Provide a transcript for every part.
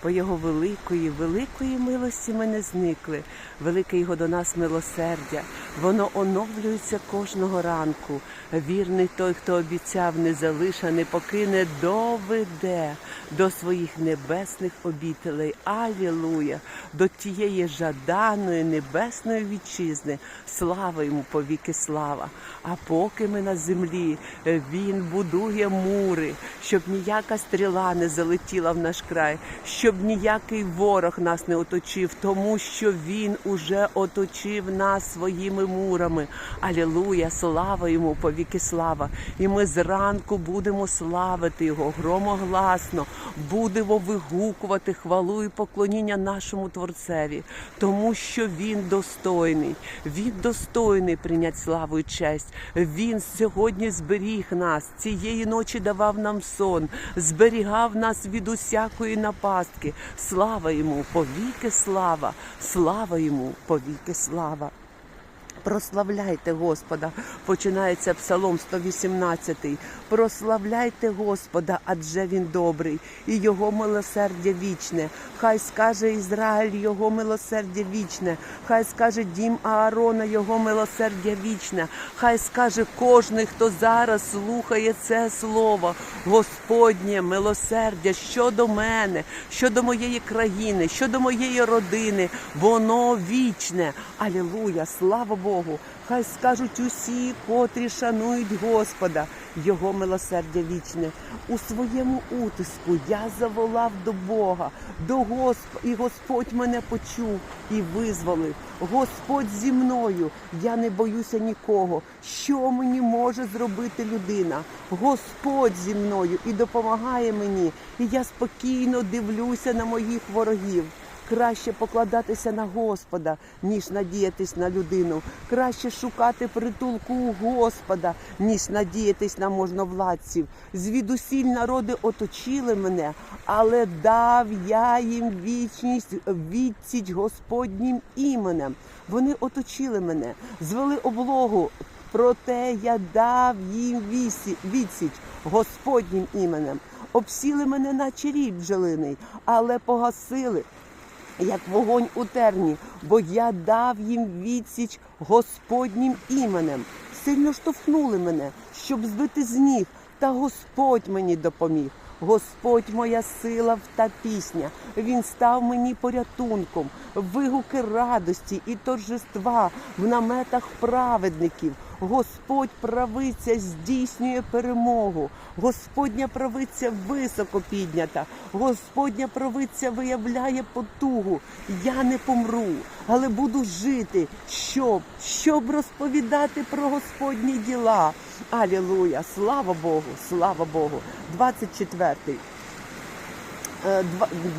По Його великої, великої милості ми не зникли, велике Його до нас милосердя. Воно оновлюється кожного ранку. Вірний той, хто обіцяв, не залиша, не покине, доведе до своїх небесних обітелей. Алілуя! До тієї жаданої небесної вітчизни. Слава йому повіки слава. А поки ми на землі, він будує мури, щоб ніяка стріла не залетіла в наш край, щоб ніякий ворог нас не оточив, тому що він уже оточив нас своїми мурами. Алілуя! Слава йому повіки слава! І ми зранку будемо славити його громогласно, будемо вигукувати хвалу і поклоніння нашому Творцеві, тому що він достойний, він достойний прийняти славу і честь. Він сьогодні зберіг нас цієї ночі давав нам сон, зберігав нас від усякої напастки. Слава йому, повіки слава, слава йому, повіки слава. Прославляйте Господа, починається Псалом 118. Прославляйте Господа, адже він добрий, і його милосердя вічне. Хай скаже Ізраїль його милосердя вічне, хай скаже дім Аарона його милосердя вічне, хай скаже кожний, хто зараз слухає це слово. Господнє милосердя щодо мене, щодо моєї країни, щодо моєї родини, воно вічне. Алілуя, слава Богу! Хай скажуть усі, котрі шанують Господа, Його милосердя вічне. У своєму утиску я заволав до Бога, до Господа, і Господь мене почув і визволив. Господь зі мною, я не боюся нікого. Що мені може зробити людина? Господь зі мною і допомагає мені, і я спокійно дивлюся на моїх ворогів. Краще покладатися на Господа, ніж надіятись на людину. Краще шукати притулку у Господа, ніж надіятись на можновладців. Звідусіль народи оточили мене, але дав я їм вічність, відсіч Господнім іменем. Вони оточили мене, звели облогу. Проте я дав їм відсіч Господнім іменем. Обсіли мене, наче рій бджолиний, але погасили як вогонь у терні, бо я дав їм відсіч Господнім іменем. Сильно штовхнули мене, щоб збити з ніг, та Господь мені допоміг. Господь моя сила та пісня. Він став мені порятунком, вигуки радості і торжества в наметах праведників. Господь правиця здійснює перемогу. Господня правиця високо піднята. Господня правиця виявляє потугу. Я не помру, але буду жити, щоб, щоб розповідати про Господні діла. Алілуя! Слава Богу! Слава Богу! 24-й. Е,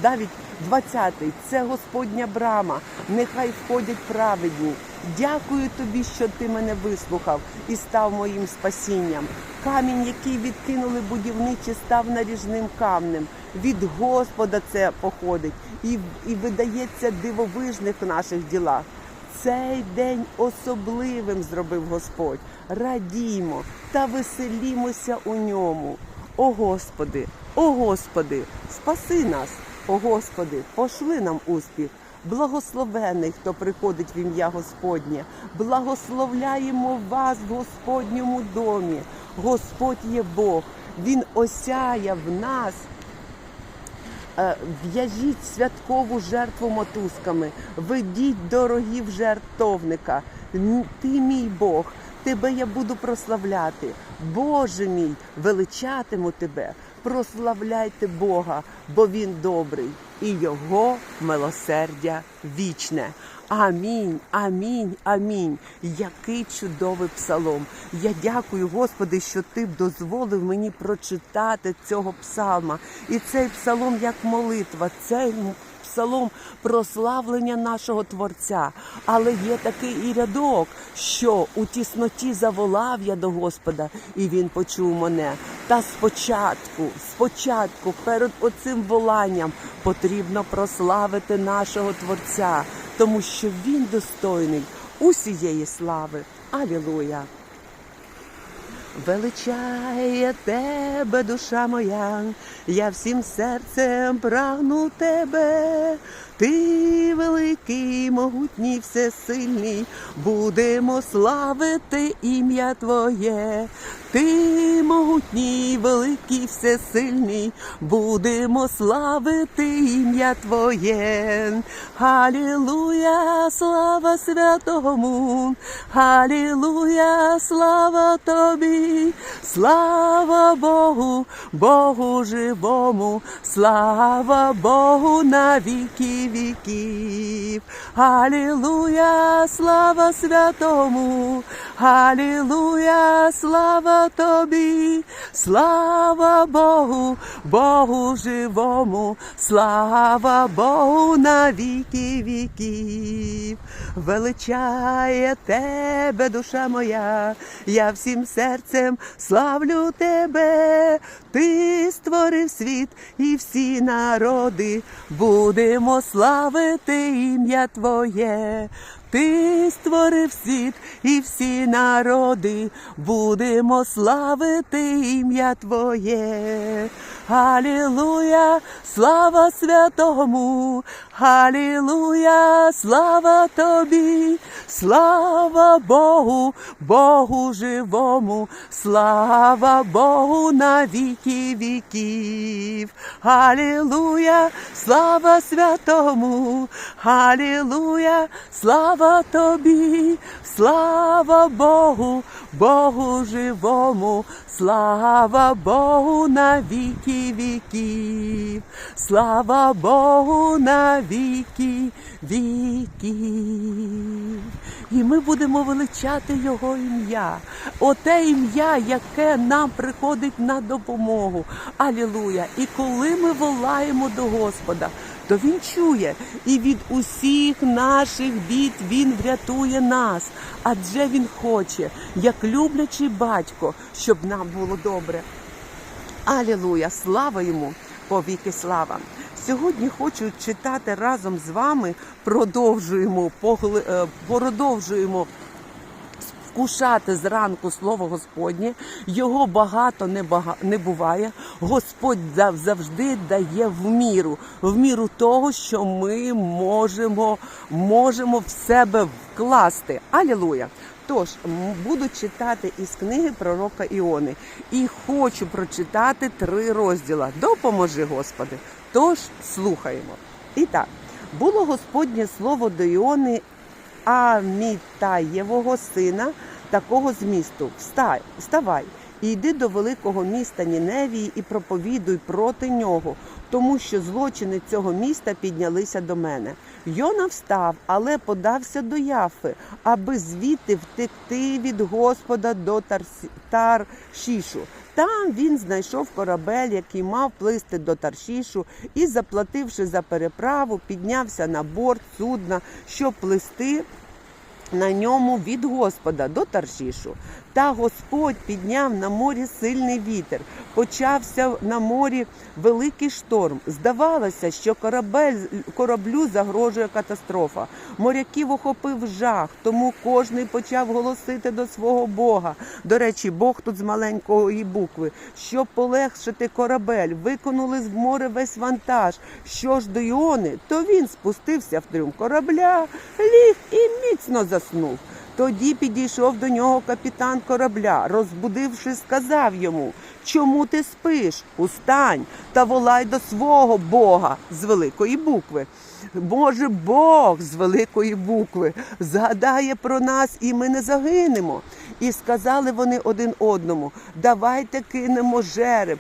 навіть 20-й – це Господня брама. Нехай входять праведні. Дякую тобі, що ти мене вислухав і став моїм спасінням. Камінь, який відкинули будівничі, став наріжним камнем. Від Господа це походить і, і видається дивовижних в наших ділах. Цей день особливим зробив Господь. Радіймо та веселімося у ньому. О Господи, о Господи, спаси нас, о Господи, пошли нам успіх. Благословений, хто приходить в ім'я Господнє. Благословляємо вас в Господньому домі. Господь є Бог, Він осяє в нас Е, В'яжіть святкову жертву мотузками, ведіть дорогів жертовника. Ти мій Бог, тебе я буду прославляти. Боже мій, величатиму тебе. Прославляйте Бога, бо Він добрий, і Його милосердя вічне. Амінь, амінь, амінь. Який чудовий псалом. Я дякую, Господи, що ти дозволив мені прочитати цього псалма. І цей псалом як молитва, цей псалом прославлення нашого Творця. Але є такий і рядок, що у тісноті заволав я до Господа, і він почув мене. Та спочатку, спочатку, перед оцим воланням потрібно прославити нашого Творця, тому що він достойний усієї слави. Алілуя! Величає тебе, душа моя, я всім серцем прагну тебе. Ти великий, могутній, всесильний, будемо славити ім'я Твоє. Ти могутній, великий, всесильний, будемо славити ім'я Твоє. Халілуя, слава святому, Халілуя, слава Тобі, слава Богу, Богу живому, слава Богу на віки віків. Халілуя, слава святому, Халілуя, слава Тобі, слава Богу, Богу живому, слава Богу на віки віків. Величає тебе, душа моя, я всім серцем славлю тебе. Ти створив світ і всі народи, будемо славити ім'я Твоє. Ти створив світ і всі народи, будемо славити ім'я Твоє. Алілуя, слава святому, Алілуя, слава Тобі, слава Богу, Богу живому, слава Богу на віки віків. Алілуя, слава святому, Алілуя, слава Тобі, слава Богу, Богу живому, слава Богу на віки віків, слава Богу на віки віків. І ми будемо величати Його ім'я, оте ім'я, яке нам приходить на допомогу. Алілуя! І коли ми волаємо до Господа, то Він чує і від усіх наших бід Він врятує нас. Адже Він хоче, як люблячий батько, щоб нам було добре. Алілуя! Слава йому! Повіки слава! Сьогодні хочу читати разом з вами, продовжуємо, погли- е, продовжуємо вкушати зранку слово Господнє. Його багато не, бага... не буває. Господь зав- завжди дає в міру, в міру того, що ми можемо, можемо в себе вкласти. Алілуя! Тож буду читати із книги пророка Іони і хочу прочитати три розділа. Допоможи, Господи. Тож слухаємо. І так, було Господнє слово до Іони Амітаєвого сина, такого змісту. Встай, вставай і йди до великого міста Ніневії і проповідуй проти нього, тому що злочини цього міста піднялися до мене. Йона встав, але подався до Яфи, аби звідти втекти від Господа до. Таршішу. Там він знайшов корабель, який мав плисти до Таршішу, і, заплативши за переправу, піднявся на борт судна, щоб плисти на ньому від Господа до Таршішу. Та Господь підняв на морі сильний вітер. Почався на морі великий шторм. Здавалося, що корабель, кораблю загрожує катастрофа. Моряків охопив жах, тому кожний почав голосити до свого Бога. До речі, Бог тут з маленької букви. Щоб полегшити корабель, виконали з море весь вантаж. Що ж до Іони, то він спустився в трюм корабля, ліг і міцно заснув. Тоді підійшов до нього капітан корабля, розбудивши, сказав йому: Чому ти спиш? Устань та волай до свого Бога з великої букви. Може, Бог з великої букви згадає про нас, і ми не загинемо. І сказали вони один одному: давайте кинемо жереб,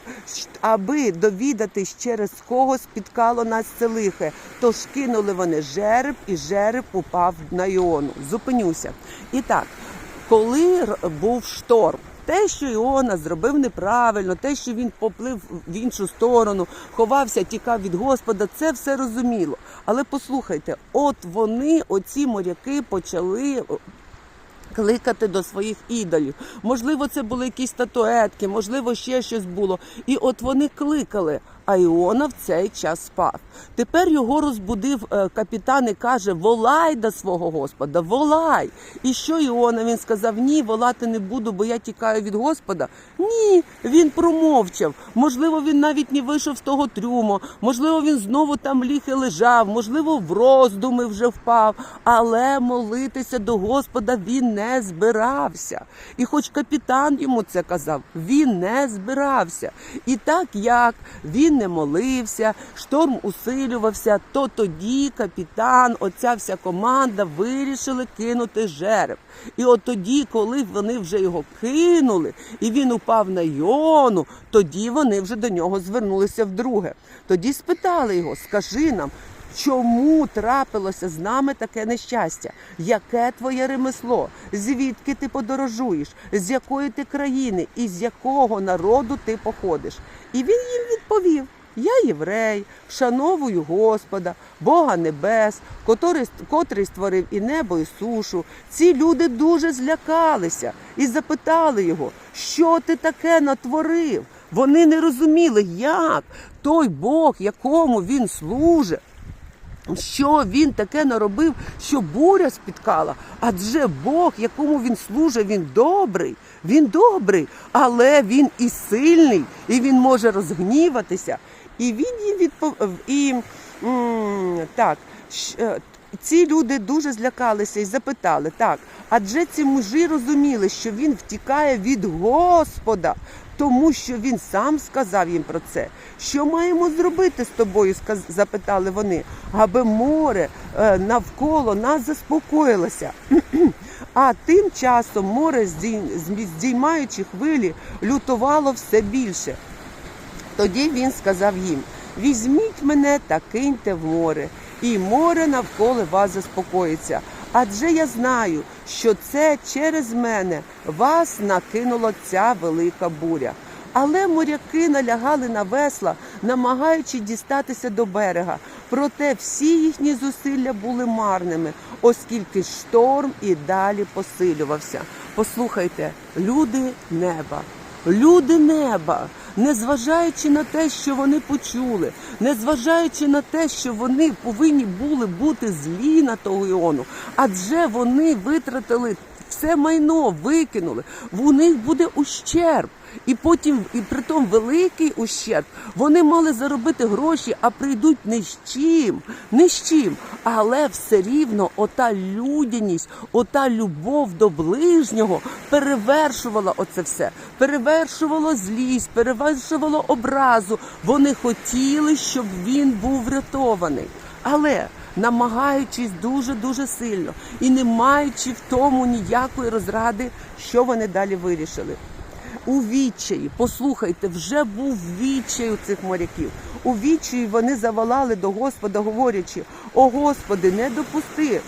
аби довідатись, через кого спіткало нас це лихе. Тож кинули вони жереб, і жереб упав на Іону. Зупинюся. І так, коли був шторм. Те, що Іона зробив неправильно, те, що він поплив в іншу сторону, ховався, тікав від Господа, це все розуміло. Але послухайте, от вони, оці моряки, почали кликати до своїх ідолів. Можливо, це були якісь статуетки, можливо, ще щось було. І от вони кликали. А Іона в цей час спав. Тепер його розбудив е, капітан і каже: Волай до свого Господа, волай. І що Іона? Він сказав: Ні, волати не буду, бо я тікаю від Господа. Ні, він промовчав. Можливо, він навіть не вийшов з того трюму, можливо, він знову там ліг і лежав, можливо, в роздуми вже впав, але молитися до Господа він не збирався. І хоч капітан йому це казав, він не збирався. І так як він не молився, шторм усилювався, то тоді капітан, оця вся команда вирішили кинути жереб. І от тоді, коли вони вже його кинули, і він упав на Йону, тоді вони вже до нього звернулися вдруге. Тоді спитали його: скажи нам. Чому трапилося з нами таке нещастя? Яке твоє ремесло? Звідки ти подорожуєш? З якої ти країни і з якого народу ти походиш? І він їм відповів: Я єврей, вшановую Господа, Бога небес, котрий, котрий створив і небо, і сушу. Ці люди дуже злякалися і запитали його, що ти таке натворив? Вони не розуміли, як той Бог, якому він служить. Що він таке наробив, що буря спіткала? Адже Бог, якому він служить, він добрий, він добрий, але він і сильний, і він може розгніватися. І він їм відповів. І м, так, е, ці люди дуже злякалися і запитали: так, адже ці мужі розуміли, що він втікає від Господа, тому що він сам сказав їм про це. Що маємо зробити з тобою? запитали вони, аби море е, навколо нас заспокоїлося. А тим часом море, здіймаючи хвилі, лютувало все більше. Тоді він сказав їм: візьміть мене та киньте в море, і море навколо вас заспокоїться. Адже я знаю, що це через мене вас накинула ця велика буря. Але моряки налягали на весла, намагаючи дістатися до берега. Проте всі їхні зусилля були марними, оскільки шторм і далі посилювався. Послухайте, люди неба, люди неба, незважаючи на те, що вони почули, незважаючи на те, що вони повинні були бути злі на того Іону, адже вони витратили все майно, викинули. У них буде ущерб. І потім, і притом великий ущерб, вони мали заробити гроші, а прийдуть не з чим, не з чим. Але все рівно ота людяність, ота любов до ближнього перевершувала оце все, перевершувало злість, перевершувало образу. Вони хотіли, щоб він був врятований. Але намагаючись дуже дуже сильно і не маючи в тому ніякої розради, що вони далі вирішили. У відчаї, послухайте, вже був відчай у цих моряків. У відчаї вони завалали до Господа, говорячи: О Господи, не допусти,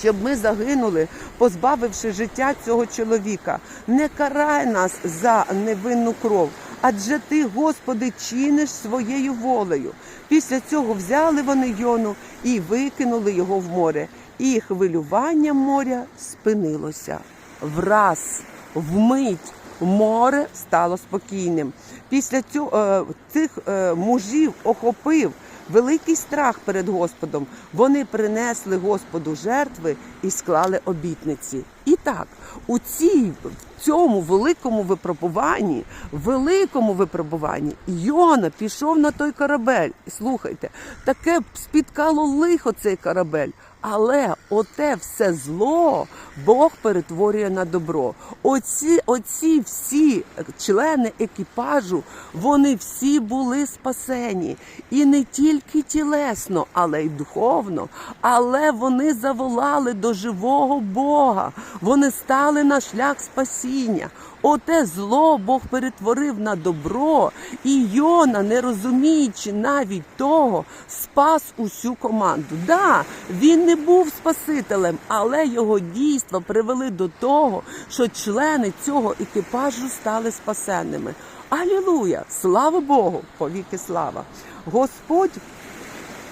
щоб ми загинули, позбавивши життя цього чоловіка. Не карай нас за невинну кров, адже ти, Господи, чиниш своєю волею. Після цього взяли вони Йону і викинули його в море, і хвилювання моря спинилося. Враз, вмить, море стало спокійним. Після цього е, цих е, мужів охопив великий страх перед Господом. Вони принесли Господу жертви і склали обітниці. І так, у цій в цьому великому випробуванні, великому випробуванні, Йона пішов на той корабель. Слухайте, таке спіткало лихо цей корабель. Але оте все зло Бог перетворює на добро. Оці, оці всі члени екіпажу, вони всі були спасені. І не тільки тілесно, але й духовно. Але вони заволали до живого Бога. Вони стали на шлях спасіння. Оте зло Бог перетворив на добро, і Йона, не розуміючи навіть того, спас усю команду. Да, він не був спасителем, але його дійства привели до того, що члени цього екіпажу стали спасенними. Алілуя! Слава Богу! Повіки слава! Господь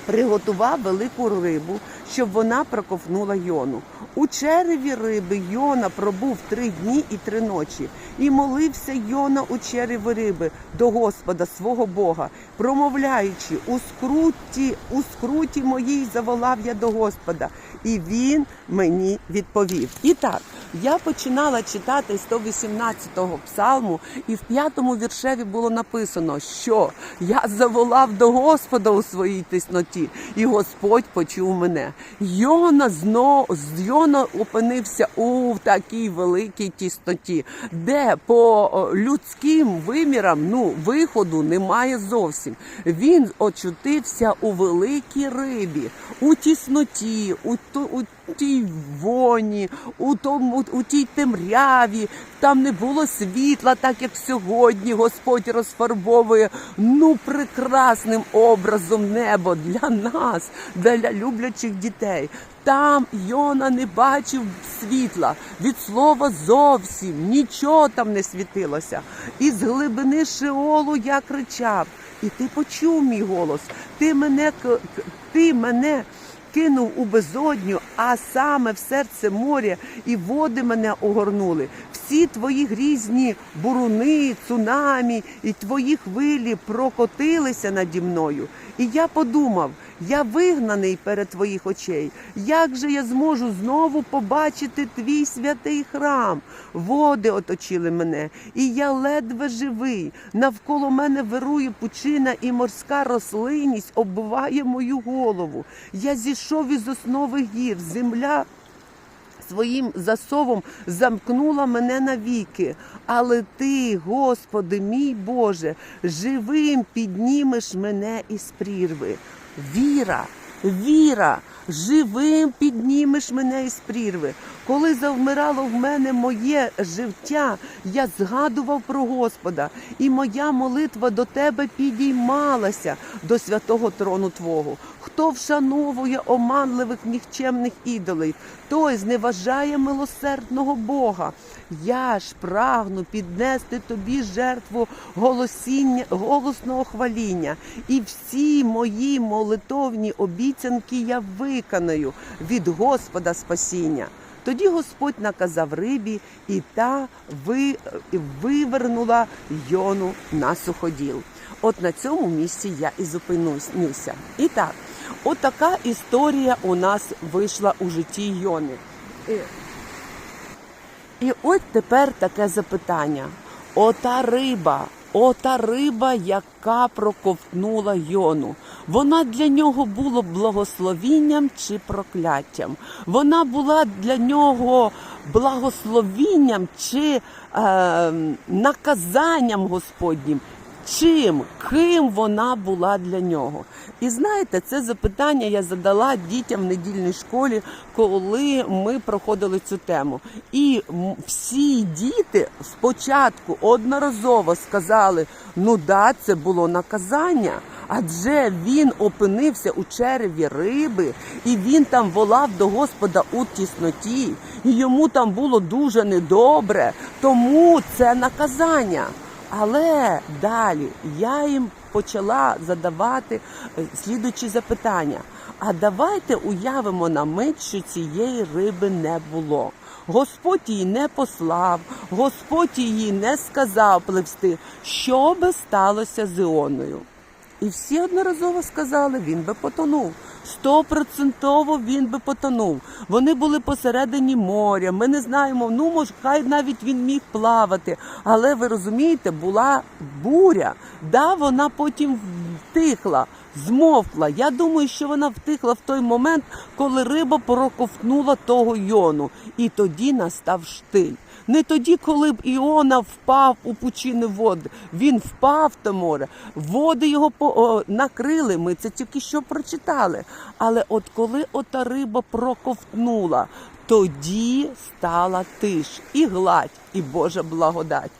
приготував велику рибу, щоб вона проковнула Йону. У череві риби Йона пробув три дні і три ночі, і молився Йона у череві риби до Господа свого Бога, промовляючи у скруті, у скруті моїй заволав я до Господа, і він мені відповів. І так, я починала читати 118-го псалму, і в п'ятому віршеві було написано, що я заволав до Господа у своїй тисноті, і Господь почув мене. Йона знов з Йона опинився у такій великій тісноті, де по людським вимірам ну виходу немає зовсім. Він очутився у великій рибі, у тісноті, у, ту- у тій воні, у тому у тій темряві. Там не було світла, так як сьогодні Господь розфарбовує ну прекрасним образом небо для нас, для люблячих дітей. Там Йона не бачив світла від слова зовсім нічого там не світилося. Із глибини Шеолу я кричав, і ти почув мій голос. Ти мене ти мене кинув у безодню, а саме в серце моря, і води мене огорнули. Всі твої грізні буруни, цунамі і твої хвилі прокотилися наді мною. І я подумав, я вигнаний перед твоїх очей. Як же я зможу знову побачити твій святий храм? Води оточили мене, і я ледве живий. Навколо мене вирує пучина, і морська рослинність оббиває мою голову. Я зійшов із основи гір, земля своїм засовом замкнула мене навіки. Але ти, Господи, мій Боже, живим піднімеш мене із прірви. Віра, віра, живим піднімеш мене із прірви. Коли завмирало в мене моє життя, я згадував про Господа, і моя молитва до тебе підіймалася до святого трону Твого. Хто вшановує оманливих нікчемних ідолів, той зневажає милосердного Бога. Я ж прагну піднести тобі жертву голосіння, голосного хваління, і всі мої молитовні обіцянки я виконаю від Господа спасіння. Тоді Господь наказав рибі, і та ви, вивернула йону на суходіл. От на цьому місці я і зупинюся. І так, от така історія у нас вийшла у житті Йони. І- І от тепер таке запитання: ота риба, ота риба, яка проковтнула Йону, вона для нього була благословінням чи прокляттям? Вона була для нього благословінням чи е, наказанням Господнім? Чим, ким вона була для нього? І знаєте, це запитання я задала дітям в недільній школі, коли ми проходили цю тему. І всі діти спочатку одноразово сказали: ну да, це було наказання. Адже він опинився у череві риби, і він там волав до Господа у тісноті, і йому там було дуже недобре, тому це наказання. Але далі я їм почала задавати е, слідучі запитання. А давайте уявимо на мить, що цієї риби не було. Господь її не послав, Господь її не сказав пливсти. Що би сталося з Іоною? І всі одноразово сказали, він би потонув. Стопроцентово він би потонув. Вони були посередині моря. Ми не знаємо. Ну, може, хай навіть він міг плавати. Але ви розумієте, була буря. Да, вона потім втихла, змовкла. Я думаю, що вона втихла в той момент, коли риба проковтнула того йону. І тоді настав штиль. Не тоді, коли б Іона впав у пучини води. Він впав те море. Води його накрили. Ми це тільки що прочитали. Але от коли ота риба проковтнула, тоді стала тиш і гладь, і Божа благодать.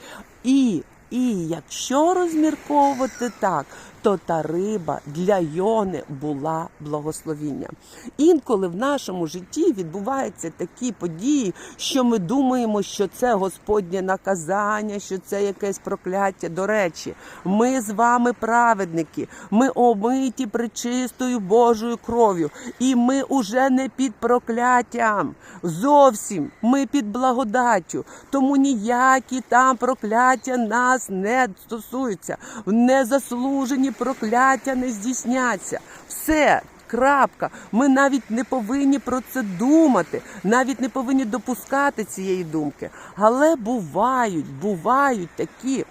І, і якщо розмірковувати так, то та риба для Йони була благословінням. Інколи в нашому житті відбуваються такі події, що ми думаємо, що це Господнє наказання, що це якесь прокляття. До речі, ми з вами праведники, ми омиті причистою Божою кров'ю, і ми уже не під прокляттям. Зовсім ми під благодаттю. Тому ніякі там прокляття нас не стосуються. Незаслужені прокляття не здійсняться. Все. Крапка. Ми навіть не повинні про це думати, навіть не повинні допускати цієї думки. Але бувають, бувають такі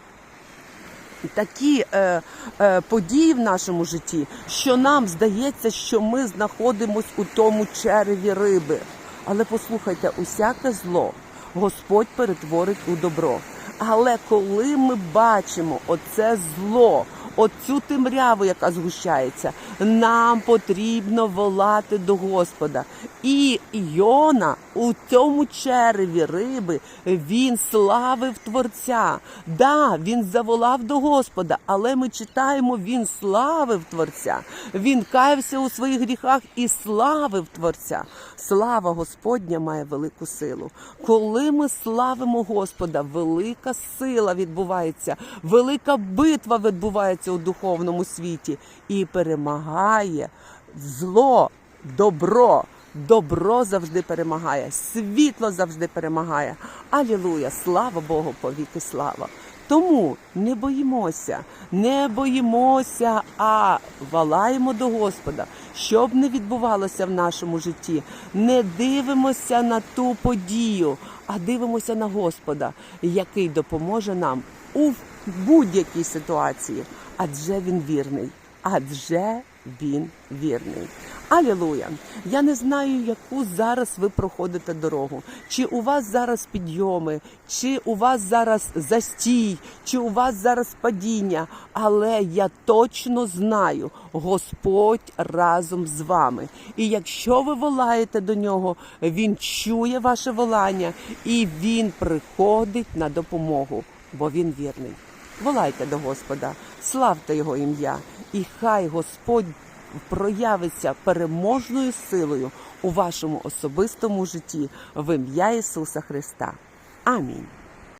такі е, е, події в нашому житті, що нам здається, що ми знаходимось у тому череві риби. Але послухайте, усяке зло Господь перетворить у добро. Але коли ми бачимо оце зло, оцю темряву, яка згущається, нам потрібно волати до Господа. І Йона у цьому череві риби він славив Творця. Да, він заволав до Господа, але ми читаємо, він славив Творця. Він каявся у своїх гріхах і славив Творця. Слава Господня має велику силу. Коли ми славимо Господа, велика сила відбувається, велика битва відбувається у духовному світі і перемагає зло, добро. Добро завжди перемагає, світло завжди перемагає. Алілуя! Слава Богу, повіки слава! Тому не боїмося, не боїмося, а валаємо до Господа, що б не відбувалося в нашому житті. Не дивимося на ту подію, а дивимося на Господа, який допоможе нам у будь-якій ситуації, адже він вірний. Адже він вірний. Алілуя! Я не знаю, яку зараз ви проходите дорогу. Чи у вас зараз підйоми, чи у вас зараз застій, чи у вас зараз падіння. Але я точно знаю, Господь разом з вами. І якщо ви волаєте до нього, Він чує ваше волання і Він приходить на допомогу, бо він вірний. Волайте до Господа, славте Його ім'я, і хай Господь проявиться переможною силою у вашому особистому житті в ім'я Ісуса Христа. Амінь.